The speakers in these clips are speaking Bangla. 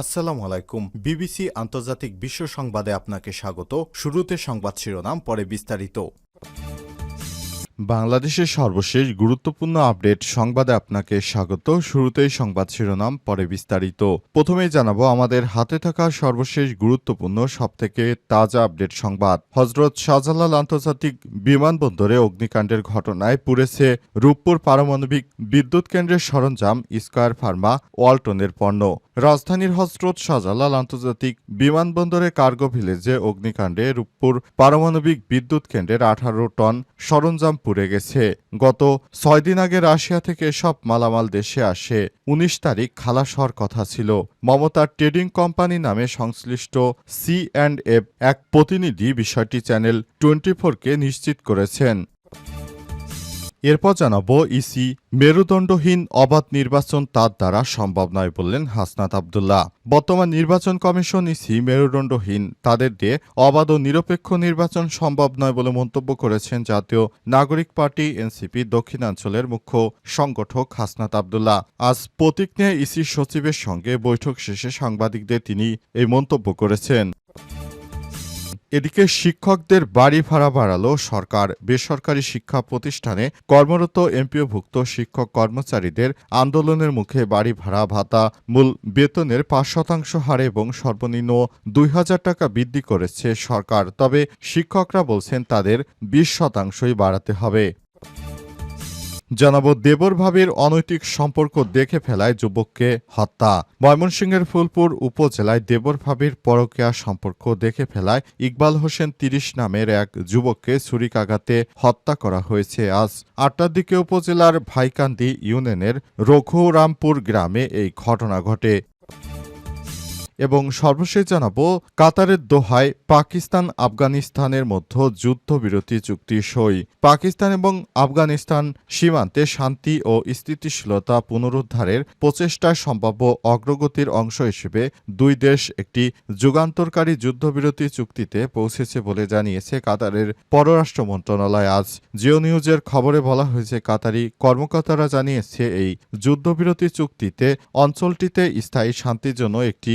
আসসালামু আলাইকুম। বিবিসি আন্তর্জাতিক বিশ্ব সংবাদে আপনাকে স্বাগত। শুরুতে সংবাদ শিরোনাম, পরে বিস্তারিত। বাংলাদেশের সর্বশেষ গুরুত্বপূর্ণ আপডেট সংবাদে আপনাকে স্বাগত। শুরুতেই সংবাদ শিরোনাম, পরে বিস্তারিত। প্রথমেই জানাব, আমাদের হাতে থাকা সর্বশেষ গুরুত্বপূর্ণ, সবথেকে তাজা আপডেট সংবাদ। হজরত শাহজালাল আন্তর্জাতিক বিমানবন্দরে অগ্নিকাণ্ডের ঘটনায় পুড়েছে রূপপুর পারমাণবিক বিদ্যুৎ কেন্দ্রের সরঞ্জাম স্কয়ার ফার্মা ওয়ালটনের পণ্য। রাজধানীর হজরত শাহজালাল আন্তর্জাতিক বিমানবন্দরে কার্গো ভিলেজে অগ্নিকাণ্ডে রূপপুর পারমাণবিক বিদ্যুৎ কেন্দ্রের আঠারো টন সরঞ্জাম পুড়ে গেছে। গত ছয় দিন আগে রাশিয়া থেকে সব মালামাল দেশে আসে। উনিশ তারিখ খালাস হওয়ার কথা ছিল। মমতার ট্রেডিং কোম্পানি নামে সংশ্লিষ্ট সি অ্যান্ড এফ এক প্রতিনিধি বিষয়টি চ্যানেল টোয়েন্টি ফোরকে নিশ্চিত করেছেন। এরপর জানাব ইসি, মেরুদণ্ডহীন অবাধ নির্বাচন তার দ্বারা সম্ভব নয় বললেন হাসনাত আবদুল্লাহ। বর্তমান নির্বাচন কমিশন ইসি, মেরুদণ্ডহীন, তাদের দিয়ে অবাধ ও নিরপেক্ষ নির্বাচন সম্ভব নয় বলে মন্তব্য করেছেন জাতীয় নাগরিক পার্টি এনসিপি দক্ষিণাঞ্চলের মুখ্য সংগঠক হাসনাত আবদুল্লাহ। আজ প্রতীক নিয়ে ইসি সচিবের সঙ্গে বৈঠক শেষে সাংবাদিকদের তিনি এই মন্তব্য করেছেন। এদিকে শিক্ষকদের বাড়ি ভাড়া বাড়ালো সরকার। বেসরকারি শিক্ষা প্রতিষ্ঠানে কর্মরত এমপিওভুক্ত শিক্ষক কর্মচারীদের আন্দোলনের মুখে বাড়ি ভাড়া ভাতা, মূল বেতনের পাঁচ শতাংশ হারে এবং সর্বনিম্ন দুই হাজার টাকা বৃদ্ধি করেছে সরকার। তবে শিক্ষকরা বলছেন, তাদের বিশ শতাংশই বাড়াতে হবে। জানাব দেবর ভাবির অনৈতিক সম্পর্ক দেখে ফেলায় যুবককে হত্যা। ময়মনসিংহের ফুলপুর উপজেলায় দেবর ভাবির পরকীয়া সম্পর্ক দেখে ফেলায় ইকবাল হোসেন তিরিশ নামের এক যুবককে ছুরিকাঘাতে হত্যা করা হয়েছে। আজ আটটার দিকে উপজেলার ভাইকান্দি ইউনিয়নের রঘুরামপুর গ্রামে এই ঘটনা ঘটে। এবং সর্বশেষ জানাব, কাতারের দোহায় পাকিস্তান আফগানিস্তানের মধ্যে যুদ্ধবিরতি চুক্তি সই। পাকিস্তান এবং আফগানিস্তান সীমান্তে শান্তি ও স্থিতিশীলতা পুনরুদ্ধারের প্রচেষ্টায় সম্ভাব্য অগ্রগতির অংশ হিসেবে দুই দেশ একটি যুগান্তরকারী যুদ্ধবিরতি চুক্তিতে পৌঁছেছে বলে জানিয়েছে কাতারের পররাষ্ট্র মন্ত্রণালয়। আজ জিও নিউজের খবরে বলা হয়েছে, কাতারি কর্মকর্তারা জানিয়েছে, এই যুদ্ধবিরতি চুক্তিতে অঞ্চলটিতে স্থায়ী শান্তির জন্য একটি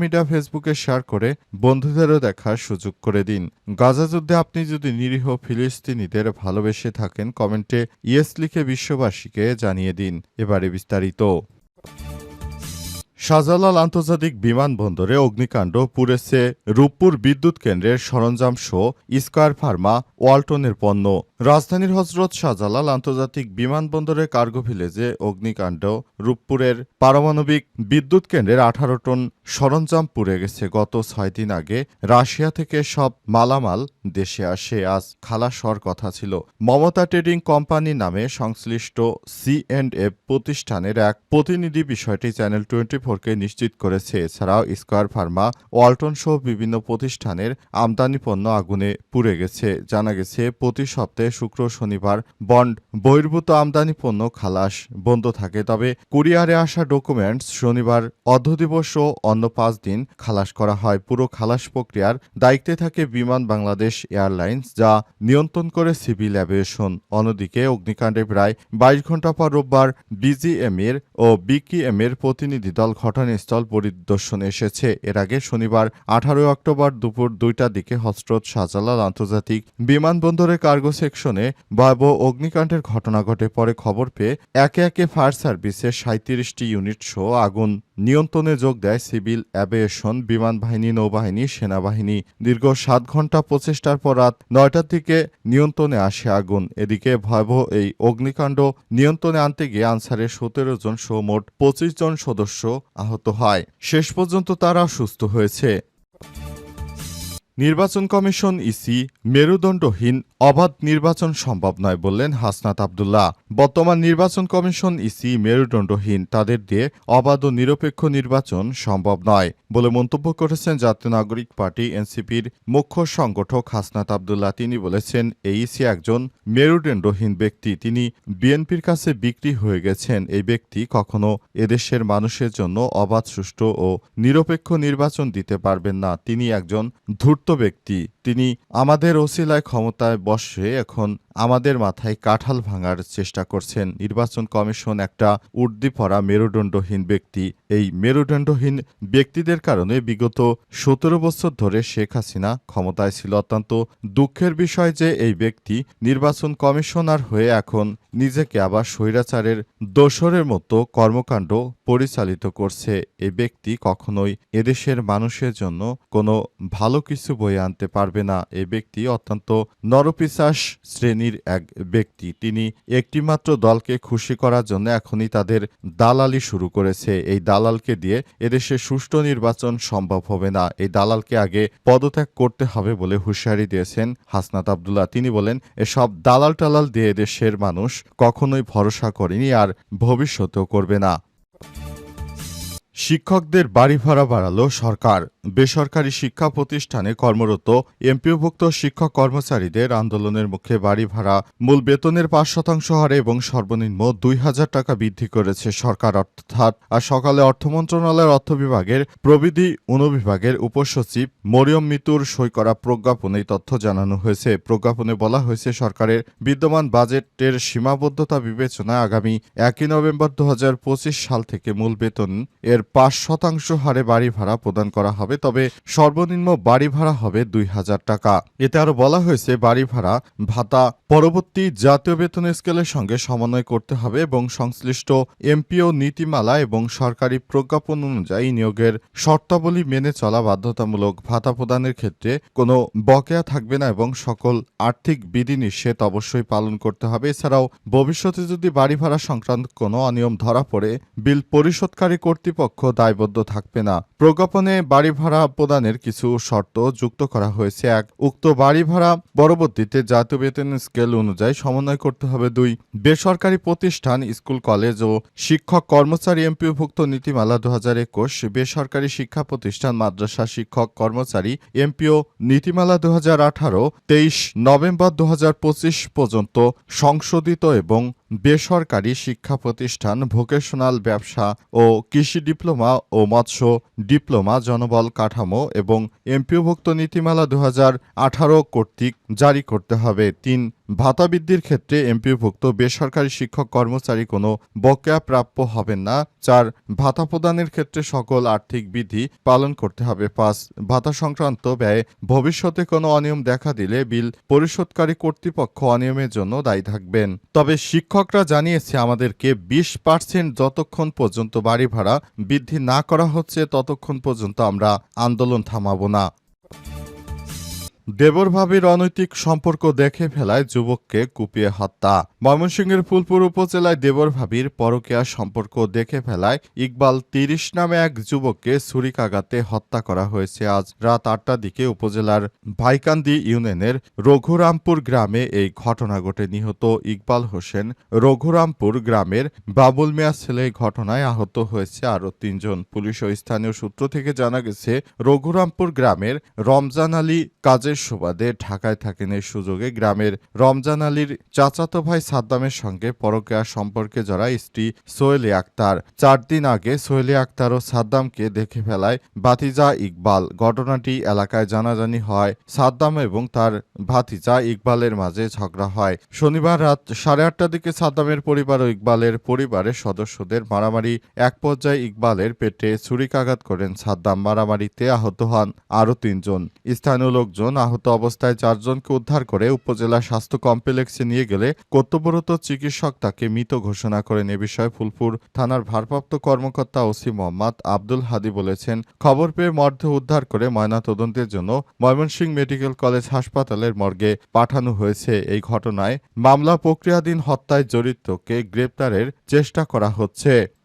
মিডিয়া ফেসবুকে শেয়ার করে বন্ধুদেরও দেখার সুযোগ করে দিন। গাজা যুদ্ধে আপনি যদি নিরীহ ফিলিস্তিনিদের ভালোবেসে থাকেন, কমেন্টে ইয়েস লিখে বিশ্ববাসীকে জানিয়ে দিন। এবারে বিস্তারিত। শাহজালাল আন্তর্জাতিক বিমানবন্দরে অগ্নিকাণ্ড পুড়েছে রূপপুর বিদ্যুৎ কেন্দ্রের সরঞ্জাম শো স্কয়ার ফার্মা, ওয়ালটনের পণ্য। রাজধানীর হজরত শাহজালাল আন্তর্জাতিক বিমানবন্দরের কার্গো ভিলেজে অগ্নিকাণ্ড। রূপপুরের পারমাণবিক বিদ্যুৎ কেন্দ্রের আঠারো টন সরঞ্জাম পুড়ে গেছে। গত ছয় দিন আগে রাশিয়া থেকে সব মালামাল দেশে আসে। আজ খালাস হওয়ার কথা ছিল। মমতা ট্রেডিং কোম্পানি নামে সংশ্লিষ্ট সি অ্যান্ড এফ প্রতিষ্ঠানের এক প্রতিনিধি বিষয়টি চ্যানেল টোয়েন্টি ফোরকে নিশ্চিত করেছে। এছাড়াও স্কয়ার ফার্মা, ওয়ালটন সহ বিভিন্ন প্রতিষ্ঠানের আমদানি পণ্য আগুনে পুড়ে গেছে। জানা গেছে, প্রতি সপ্তাহে শুক্র শনিবার। বন্ড, বহির্ভূত আমদানি পণ্য খালাস, বন্ধ থাকে। তবে কুরিয়ারে আসা ডকুমেন্টস শনিবার অর্ধদিবস ও অন্য পাঁচ দিন খালাস করা হয়। পুরো খালাস প্রক্রিয়ার দায়িত্বে থাকে বিমান বাংলাদেশ এয়ারলাইন্স, যা নিয়ন্ত্রণ করে সিভিল অ্যাভিয়েশন। অন্যদিকে অগ্নিকাণ্ডে প্রায় বাইশ ঘণ্টা পর রোববার বিজিএম এর ও বিকিএম এর প্রতিনিধি দল ঘটনাস্থল পরিদর্শনে এসেছে। এর আগে শনিবার আঠারোই অক্টোবর দুপুর দুইটার দিকে হজরত শাহজালাল আন্তর্জাতিক বিমানবন্দরের কার্গো সেকশনে ভয়াবহ অগ্নিকাণ্ডের ঘটনা ঘটে, পরে খবর পেয়ে একে একে ফায়ার সার্ভিসের সাঁত্রিশটি ইউনিট সহ আগুন নিয়ন্ত্রণে যোগ দেয় সিভিল অ্যাভিয়েশন বিমান বাহিনী নৌবাহিনী, সেনাবাহিনী। দীর্ঘ সাত ঘণ্টা প্রচেষ্টার পর রাত নয়টার দিকে নিয়ন্ত্রণে আসে আগুন। এদিকে ভয়াবহ এই অগ্নিকাণ্ড নিয়ন্ত্রণে আনতে গিয়ে আনসারের সতেরো জন সহ মোট পঁচিশ জন সদস্য আহত হয়। শেষ পর্যন্ত তারা সুস্থ হয়েছে। নির্বাচন কমিশন ইসি মেরুদণ্ডহীন অবাধ নির্বাচন সম্ভব নয় বললেন হাসনাত আবদুল্লাহ। বর্তমান নির্বাচন কমিশন ইসি মেরুদণ্ডহীন, তাদের দিয়ে অবাধ ও নিরপেক্ষ নির্বাচন সম্ভব নয় বলে মন্তব্য করেছেন জাতীয় নাগরিক পার্টি এনসিপির মুখ্য সংগঠক হাসনাত আবদুল্লাহ। তিনি বলেছেন, এই ইসি একজন মেরুদণ্ডহীন ব্যক্তি। তিনি বিএনপির কাছে বিক্রি হয়ে গেছেন। এই ব্যক্তি কখনো এদেশের মানুষের জন্য অবাধ, সুষ্ঠু ও নিরপেক্ষ নির্বাচন দিতে পারবেন না। তিনি একজন ধূর্ত ব্যক্তি, তিনি আমাদের ওসিলায় ক্ষমতায় বসে এখন আমাদের মাথায় কাঁঠাল ভাঙার চেষ্টা করছেন। নির্বাচন কমিশন একটা উর্দি পড়া মেরুদণ্ডহীন ব্যক্তি। এই মেরুদণ্ডহীন ব্যক্তিদের কারণে বিগত সতেরো বছর ধরে শেখ হাসিনা ক্ষমতায় ছিল। অত্যন্ত দুঃখের বিষয় যে এই ব্যক্তি নির্বাচন কমিশনার হয়ে এখন নিজেকে আবার স্বৈরাচারের দোসরের মতো কর্মকাণ্ড পরিচালিত করছে এ ব্যক্তি কখনোই এদেশের মানুষের জন্য কোনো ভালো কিছু বয়ে আনতে পারবে না। এই ব্যক্তি অত্যন্ত নরপিশাস শ্রেণির এক ব্যক্তি। তিনি একটিমাত্র দলকে খুশি করার জন্য এখনই তাদের দালালি শুরু করেছে। এই দালালকে দিয়ে এদেশে সুষ্ঠু নির্বাচন সম্ভব হবে না। এই দালালকে আগে পদত্যাগ করতে হবে বলে হুঁশিয়ারি দিয়েছেন হাসনাত আবদুল্লাহ। তিনি বলেন, এসব দালাল টালাল দিয়ে দেশের মানুষ কখনোই ভরসা করেনি আর ভবিষ্যতেও করবে না। শিক্ষকদের বাড়ি ভাড়া বাড়ালো সরকার। বেসরকারি শিক্ষা প্রতিষ্ঠানে কর্মরত এমপিওভুক্ত শিক্ষক কর্মচারীদের আন্দোলনের মুখে বাড়ি ভাড়া, মূল বেতনের পাঁচ শতাংশ হারে এবং সর্বনিম্ন দুই হাজার টাকা বৃদ্ধি করেছে সরকার অর্থাৎ, আর সকালে অর্থ মন্ত্রণালয়ের অর্থ বিভাগের প্রবিধি অনুবিভাগের উপসচিব মরিয়ম মিতুর সই করা প্রজ্ঞাপনে তথ্য জানানো হয়েছে। প্রজ্ঞাপনে বলা হয়েছে, সরকারের বিদ্যমান বাজেটের সীমাবদ্ধতা বিবেচনায় আগামী একই নভেম্বর দু হাজার পঁচিশ সাল থেকে মূল বেতন এর পাঁচ শতাংশ হারে বাড়ি ভাড়া প্রদান করা হবে। তবে সর্বনিম্ন বাড়ি ভাড়া হবে দুই হাজার টাকা। এতে আরও বলা হয়েছে, বাড়ি ভাড়া ভাতা পরবর্তী জাতীয় বেতন স্কেলের সঙ্গে সমন্বয় করতে হবে এবং সংশ্লিষ্ট এমপিও নীতিমালা এবং সরকারি প্রজ্ঞাপন অনুযায়ী নিয়োগের শর্তাবলী মেনে চলা বাধ্যতামূলক ভাতা প্রদানের ক্ষেত্রে কোনো বকেয়া থাকবে না এবং সকল আর্থিক বিধিনিষেধ অবশ্যই পালন করতে হবে। এছাড়াও, ভবিষ্যতে যদি বাড়ি ভাড়া সংক্রান্ত কোনো অনিয়ম ধরা পড়ে, বিল পরিশোধকারী কর্তৃপক্ষ দায়বদ্ধ থাকবে না। প্রজ্ঞাপনে বাড়ি ভাড়া প্রদানের কিছু শর্ত যুক্ত করা হয়েছে। এক, উক্ত বাড়ি ভাড়া পরবর্তীতে জাতীয় বেতন স্কেল অনুযায়ী সমন্বয় করতে হবে। দুই, বেসরকারি প্রতিষ্ঠান, স্কুল, কলেজ ও শিক্ষক কর্মচারী এমপিওভুক্ত নীতিমালা দু হাজার একুশ, বেসরকারি শিক্ষা প্রতিষ্ঠান, মাদ্রাসা শিক্ষক কর্মচারী এমপিও নীতিমালা দু হাজার আঠারো, তেইশ নভেম্বর দু হাজার পঁচিশ পর্যন্ত সংশোধিত এবং বেসরকারি শিক্ষা প্রতিষ্ঠান, ভোকেশনাল ব্যবসা ও কৃষি ডিপ্লোমা ও মৎস্য ডিপ্লোমা জনবল কাঠামো এবং এমপিওভুক্ত নীতিমালা দু কর্তৃক জারি করতে হবে। তিন ভাতা বৃদ্ধির ক্ষেত্রে এমপিওভুক্ত বেসরকারি শিক্ষক কর্মচারী কোনো বকেয়া প্রাপ্য হবেন না চার ভাতা প্রদানের ক্ষেত্রে সকল আর্থিক বিধি পালন করতে হবে। পাঁচ, ভাতা সংক্রান্ত ব্যয় ভবিষ্যতে কোনো অনিয়ম দেখা দিলে বিল পরিশোধকারী কর্তৃপক্ষ অনিয়মের জন্য দায়ী থাকবেন। তবে শিক্ষকরা জানিয়েছে, আমাদেরকে বিশ পার্সেন্ট যতক্ষণ পর্যন্ত বাড়ি ভাড়া বৃদ্ধি না করা হচ্ছে, ততক্ষণ পর্যন্ত আমরা আন্দোলন থামাবো না। দেবর ভাবির অনৈতিক সম্পর্ক দেখে ফেলায় যুবককে কুপিয়ে হত্যা। ময়মনসিংহের ফুলপুর উপজেলায় দেবর ভাবির পরকীয়া সম্পর্ক দেখে ফেলায় ইকবাল তিরিশ নামে এক যুবককে ছুরিকাঘাতে হত্যা করা হয়েছে। আজ রাত আটটার দিকে উপজেলার ভাইকান্দি ইউনিয়নের রঘুরামপুর গ্রামে এই ঘটনা ঘটে। নিহত ইকবাল হোসেন রঘুরামপুর গ্রামের বাবুল মিয়া ছেলে ঘটনায় আহত হয়েছে। আরও তিনজন পুলিশ ও স্থানীয় সূত্র থেকে জানা গেছে, রঘুরামপুর গ্রামের রমজান আলী কাজের সুবাদে ঢাকায় থাকেন এই সুযোগে। গ্রামের রমজান আলীর চাচাতো ভাই সাদ্দামের সঙ্গে পরকীয়া সম্পর্কে জড়ায় স্ত্রী সোহেলি আক্তার। চার দিন আগে সোহেলি আক্তার ও সাদ্দামকে দেখে ফেলায় বাতিজা ইকবাল। ঘটনাটি এলাকায় জানাজানি হয়। সাদ্দাম এবং তার ভাতিজা ইকবালের মাঝে ঝগড়া হয়। শনিবার রাত সাড়ে আটটার দিকে সাদ্দামের পরিবার ও ইকবালের পরিবারের সদস্যদের মারামারি। এক পর্যায়ে ইকবালের পেটে ছুরিকাঘাত করেন সাদ্দাম। মারামারিতে আহত হন আরও তিনজন। স্থানীয় লোকজন আহত অবস্থায় চারজনকে উদ্ধার করে উপজেলা স্বাস্থ্য কমপ্লেক্সে নিয়ে গেলে কর্তব্যরত চিকিৎসক তাকে মৃত ঘোষণা করেন। এ বিষয়ে ফুলপুর থানার ভারপ্রাপ্ত কর্মকর্তা ওসি মোহাম্মদ আব্দুল হাদি বলেছেন, খবর পেয়ে মর্ধ উদ্ধার করে ময়না তদন্তের জন্য ময়মনসিংহ মেডিকেল কলেজ হাসপাতালের মর্গে পাঠানো হয়েছে। এই ঘটনায় মামলা প্রক্রিয়াধীন হত্যায় জড়িতকে গ্রেপ্তারের চেষ্টা করা হচ্ছে।